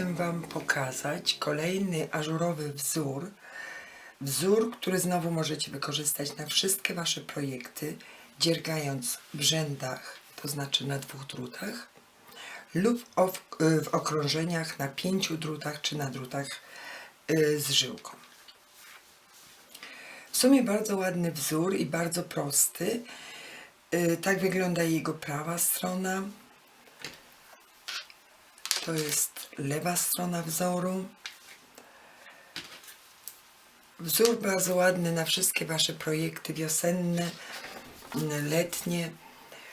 chcę Wam pokazać kolejny ażurowy wzór. Wzór, który znowu możecie wykorzystać na wszystkie Wasze projekty, dziergając w rzędach, to znaczy na dwóch drutach, lub w, w okrążeniach na pięciu drutach, czy na drutach y, z żyłką. W sumie bardzo ładny wzór i bardzo prosty. Y, Tak wygląda jego prawa strona. To jest lewa strona wzoru. Wzór bardzo ładny na wszystkie Wasze projekty wiosenne, letnie.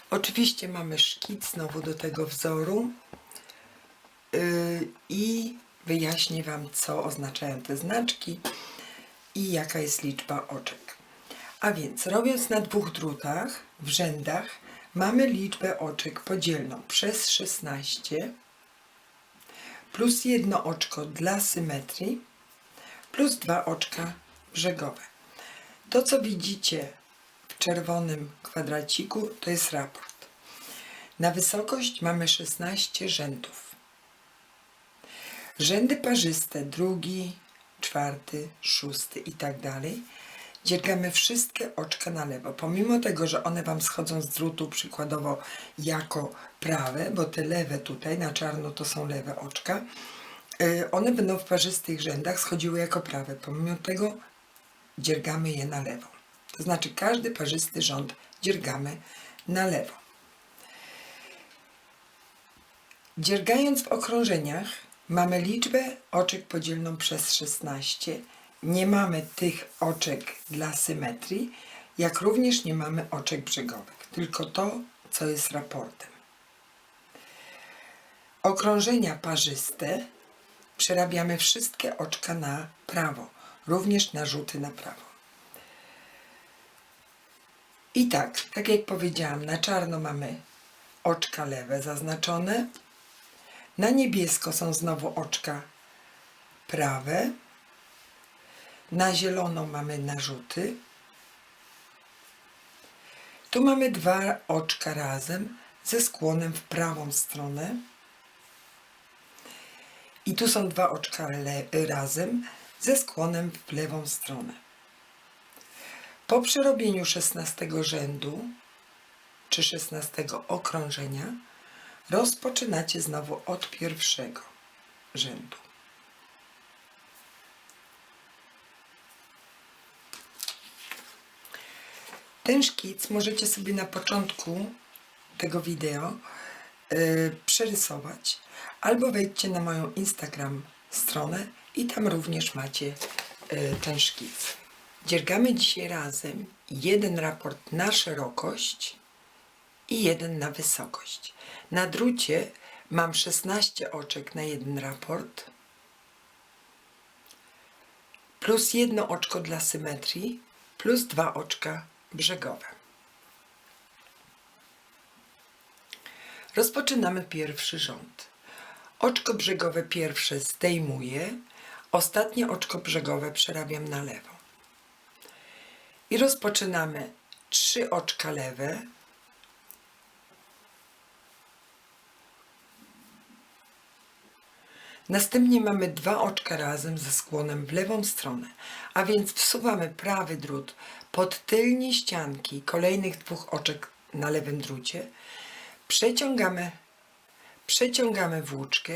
Oczywiście mamy szkic znowu do tego wzoru Yy, i wyjaśnię Wam, co oznaczają te znaczki i jaka jest liczba oczek. A więc robiąc na dwóch drutach w rzędach mamy liczbę oczek podzielną przez 16 plus jedno oczko dla symetrii plus dwa oczka brzegowe. To, co widzicie w czerwonym kwadraciku, to jest raport. Na wysokość mamy 16 rzędów. Rzędy parzyste, drugi, czwarty, szósty i tak dalej, dziergamy wszystkie oczka na lewo. Pomimo tego, że one Wam schodzą z drutu przykładowo jako prawe, bo te lewe tutaj na czarno to są lewe oczka, yy, one będą w parzystych rzędach schodziły jako prawe. Pomimo tego dziergamy je na lewo. To znaczy każdy parzysty rząd dziergamy na lewo. Dziergając w okrążeniach mamy liczbę oczek podzielną przez 16. Nie mamy tych oczek dla symetrii, jak również nie mamy oczek brzegowych. Tylko to, co jest raportem. Okrążenia parzyste przerabiamy wszystkie oczka na prawo, również na rzuty na prawo. I tak, tak jak powiedziałam, na czarno mamy oczka lewe zaznaczone, na niebiesko są znowu oczka prawe, na zielono mamy narzuty, tu mamy dwa oczka razem ze skłonem w prawą stronę. I tu są dwa oczka razem ze skłonem w lewą stronę. Po przerobieniu 16 rzędu czy 16 okrążenia rozpoczynacie znowu od pierwszego rzędu. Ten szkic możecie sobie na początku tego wideo y, przerysować albo wejdźcie na moją Instagram stronę i tam również macie y, ten szkic. Dziergamy dzisiaj razem jeden raport na szerokość i jeden na wysokość. Na drucie mam 16 oczek na jeden raport plus jedno oczko dla symetrii plus dwa oczka brzegowe. Rozpoczynamy pierwszy rząd. Oczko brzegowe pierwsze zdejmuję, ostatnie oczko brzegowe przerabiam na lewo. I rozpoczynamy trzy oczka lewe, Następnie mamy dwa oczka razem ze skłonem w lewą stronę, a więc wsuwamy prawy drut pod tylnie ścianki kolejnych dwóch oczek na lewym drucie, przeciągamy, przeciągamy włóczkę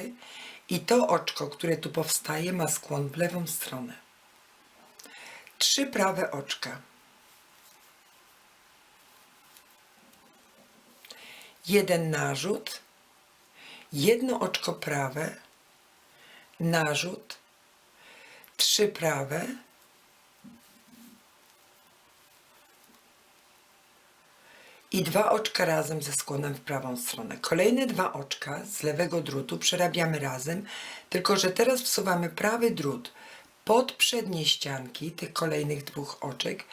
i to oczko, które tu powstaje, ma skłon w lewą stronę. Trzy prawe oczka. Jeden narzut, jedno oczko prawe, narzut, trzy prawe, i dwa oczka razem ze skłonem w prawą stronę. Kolejne dwa oczka z lewego drutu przerabiamy razem, tylko że teraz wsuwamy prawy drut pod przednie ścianki tych kolejnych dwóch oczek,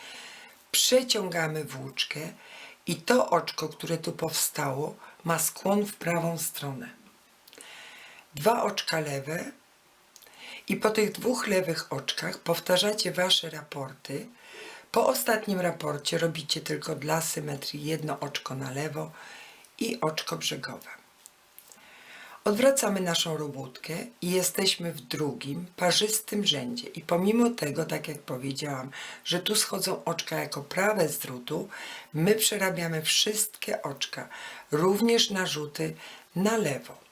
przeciągamy włóczkę i to oczko, które tu powstało, ma skłon w prawą stronę. Dwa oczka lewe, i po tych dwóch lewych oczkach powtarzacie Wasze raporty. Po ostatnim raporcie robicie tylko dla symetrii jedno oczko na lewo i oczko brzegowe. Odwracamy naszą robótkę i jesteśmy w drugim, parzystym rzędzie. I pomimo tego, tak jak powiedziałam, że tu schodzą oczka jako prawe z drutu, my przerabiamy wszystkie oczka, również narzuty na lewo.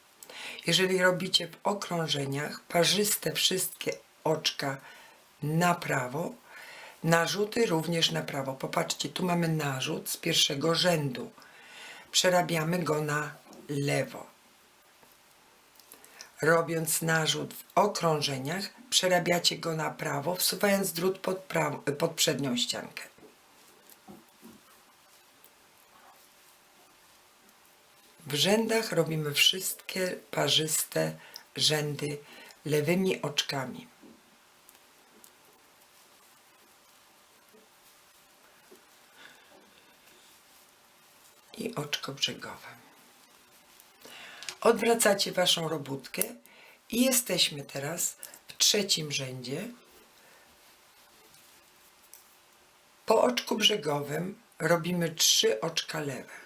Jeżeli robicie w okrążeniach parzyste wszystkie oczka na prawo, narzuty również na prawo. Popatrzcie, tu mamy narzut z pierwszego rzędu. Przerabiamy go na lewo. Robiąc narzut w okrążeniach, przerabiacie go na prawo, wsuwając drut pod, pod przednią ściankę. W rzędach robimy wszystkie parzyste rzędy lewymi oczkami. I oczko brzegowe. Odwracacie waszą robótkę i jesteśmy teraz w trzecim rzędzie. Po oczku brzegowym robimy trzy oczka lewe.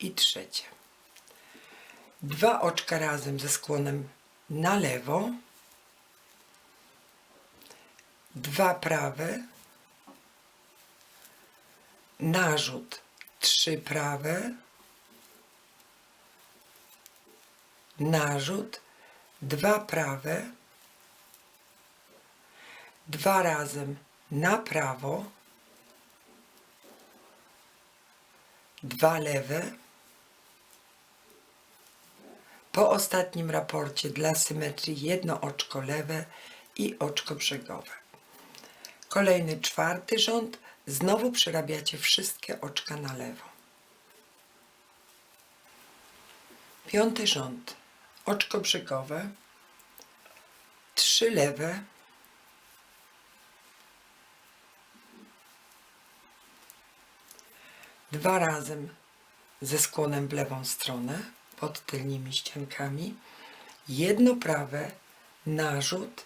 I trzecie. Dwa oczka razem ze skłonem na lewo. Dwa prawe. Narzut trzy prawe. Narzut dwa prawe. Dwa razem na prawo. Dwa lewe. Po ostatnim raporcie dla symetrii jedno oczko lewe i oczko brzegowe. Kolejny czwarty rząd. Znowu przerabiacie wszystkie oczka na lewo. Piąty rząd. Oczko brzegowe. Trzy lewe. Dwa razem ze skłonem w lewą stronę pod tylnymi ściankami. Jedno prawe, narzut,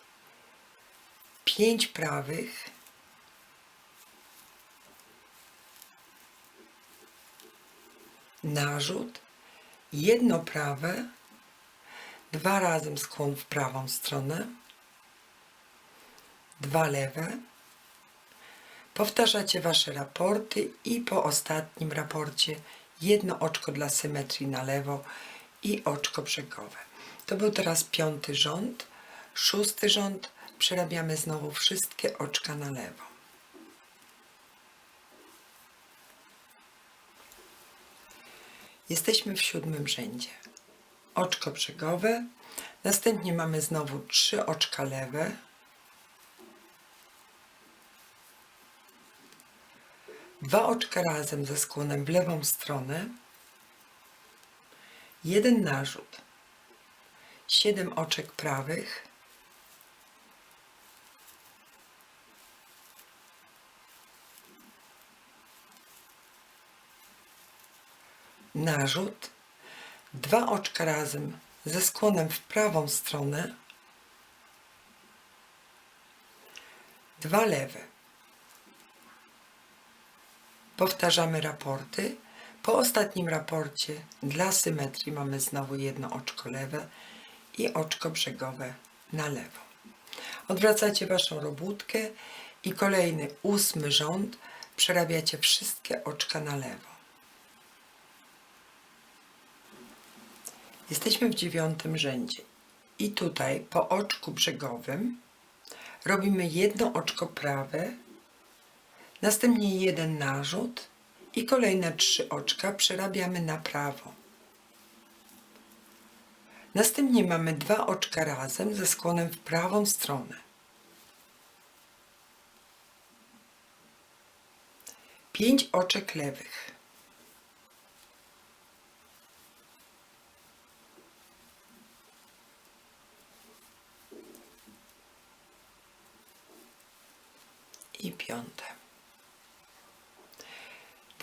pięć prawych, narzut, jedno prawe, dwa razem skłon w prawą stronę, dwa lewe. Powtarzacie Wasze raporty i po ostatnim raporcie jedno oczko dla symetrii na lewo i oczko brzegowe. To był teraz piąty rząd. Szósty rząd przerabiamy znowu wszystkie oczka na lewo. Jesteśmy w siódmym rzędzie. Oczko brzegowe. Następnie mamy znowu trzy oczka lewe. Dwa oczka razem ze skłonem w lewą stronę. Jeden narzut. Siedem oczek prawych. narzut, dwa oczka razem ze skłonem w prawą stronę, dwa lewe. Powtarzamy raporty. Po ostatnim raporcie dla symetrii mamy znowu jedno oczko lewe i oczko brzegowe na lewo. Odwracacie Waszą robótkę i kolejny ósmy rząd przerabiacie wszystkie oczka na lewo. Jesteśmy w dziewiątym rzędzie. I tutaj po oczku brzegowym robimy jedno oczko prawe, następnie jeden narzut i kolejne trzy oczka przerabiamy na prawo. Następnie mamy dwa oczka razem ze skłonem w prawą stronę. Pięć oczek lewych. i piąte.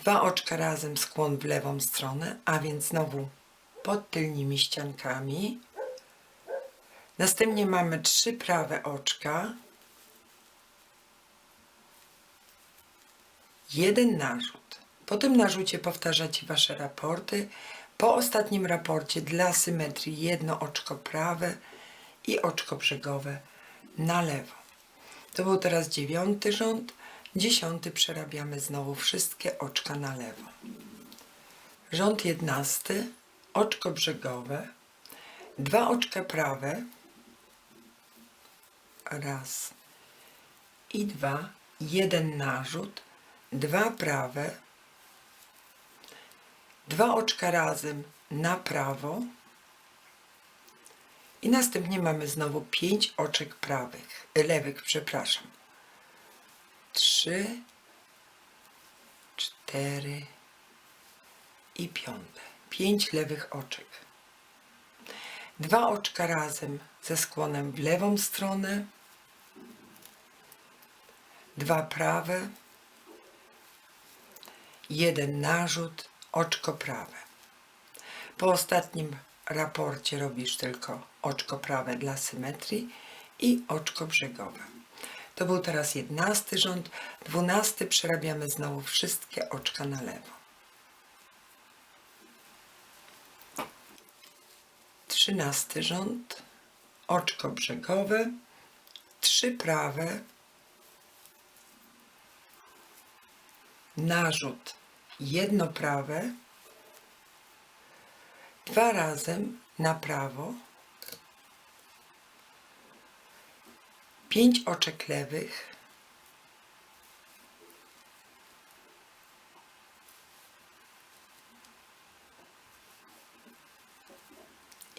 Dwa oczka razem, skłon w lewą stronę, a więc znowu pod tylnymi ściankami. Następnie mamy trzy prawe oczka. Jeden narzut. Po tym narzucie powtarzacie Wasze raporty. Po ostatnim raporcie dla symetrii jedno oczko prawe i oczko brzegowe na lewo. To był teraz dziewiąty rząd. Dziesiąty przerabiamy znowu wszystkie oczka na lewo. Rząd jedenasty, oczko brzegowe, dwa oczka prawe, raz i dwa, jeden narzut, dwa prawe, dwa oczka razem na prawo i następnie mamy znowu pięć oczek prawych, lewych, przepraszam. Trzy, cztery i piąte. Pięć lewych oczek. Dwa oczka razem ze skłonem w lewą stronę. Dwa prawe. Jeden narzut, oczko prawe. Po ostatnim raporcie robisz tylko oczko prawe dla symetrii i oczko brzegowe. To był teraz jedenasty rząd. Dwunasty przerabiamy znowu wszystkie oczka na lewo. Trzynasty rząd. Oczko brzegowe. Trzy prawe. Narzut. Jedno prawe. Dwa razem na prawo. Pięć oczek lewych.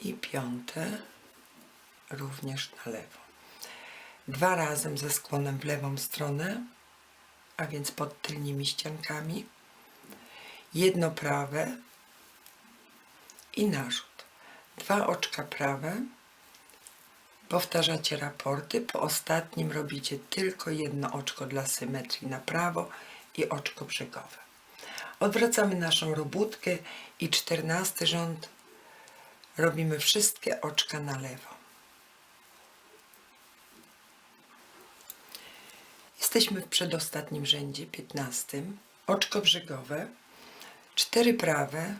I piąte również na lewo. Dwa razem ze skłonem w lewą stronę, a więc pod tylnymi ściankami. Jedno prawe i narzut. Dwa oczka prawe. Powtarzacie raporty. Po ostatnim robicie tylko jedno oczko dla symetrii na prawo i oczko brzegowe. Odwracamy naszą robótkę i czternasty rząd robimy wszystkie oczka na lewo. Jesteśmy w przedostatnim rzędzie, piętnastym. Oczko brzegowe, cztery prawe,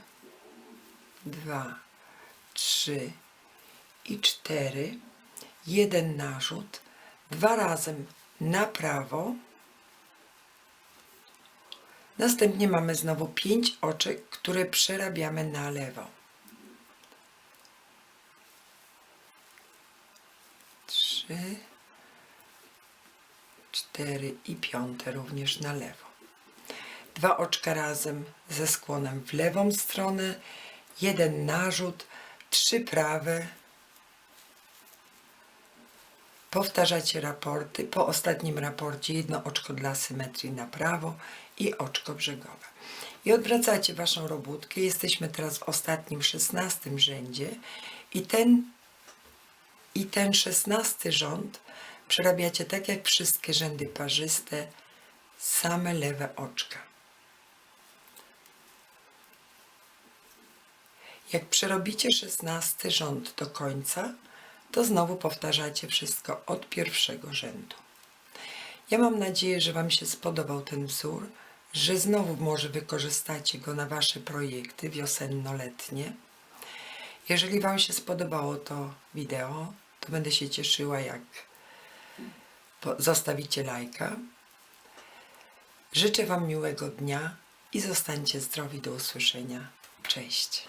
dwa, trzy i cztery, jeden narzut, dwa razem na prawo. Następnie mamy znowu pięć oczek, które przerabiamy na lewo. Trzy, cztery i piąte również na lewo. Dwa oczka razem ze skłonem w lewą stronę, jeden narzut, trzy prawe. Powtarzacie raporty. Po ostatnim raporcie jedno oczko dla symetrii na prawo i oczko brzegowe. I odwracacie Waszą robótkę. Jesteśmy teraz w ostatnim, szesnastym rzędzie i ten, i ten szesnasty rząd przerabiacie tak jak wszystkie rzędy parzyste, same lewe oczka. Jak przerobicie szesnasty rząd do końca, to znowu powtarzacie wszystko od pierwszego rzędu. Ja mam nadzieję, że Wam się spodobał ten wzór, że znowu może wykorzystacie go na Wasze projekty wiosenno-letnie. Jeżeli Wam się spodobało to wideo, to będę się cieszyła, jak zostawicie lajka. Życzę Wam miłego dnia i zostańcie zdrowi do usłyszenia. Cześć.